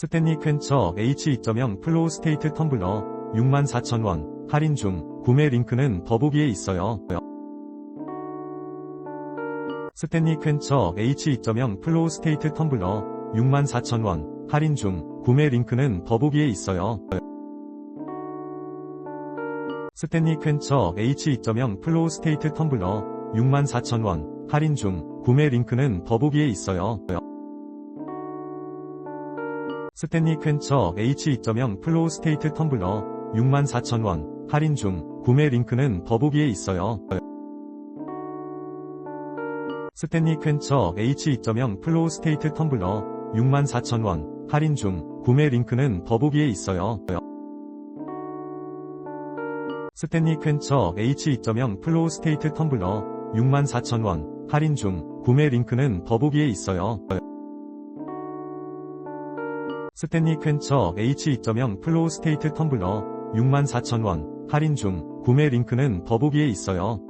스탠리 퀸처 H2.0 플로우 스테이트 텀블러 64,000원 할인 중 구매 링크는 더보기에 있어요. 스탠리 퀸처 H2.0 플로우 스테이트 텀블러 64,000원 할인 중 구매 링크는 더보기에 있어요. 스탠리 퀸처 H2.0 플로우 스테이트 텀블러 64,000원 할인 중 구매 링크는 더보기에 있어요. 스탠리 퀸처 H2.0 플로우 스테이트 텀블러 64,000원 할인 중 구매 링크는 더보기에 있어요. 스탠리 퀸처 H2.0 플로우 스테이트 텀블러 64,000원 할인 중 구매 링크는 더보기에 있어요. 스탠리 퀸처 H2.0 플로우 스테이트 텀블러 64,000원 할인 중 구매 링크는 더보기에 있어요. 스탠리 퀸처 H2.0 플로우 스테이트 텀블러 64,000원 할인 중 구매 링크는 더보기에 있어요.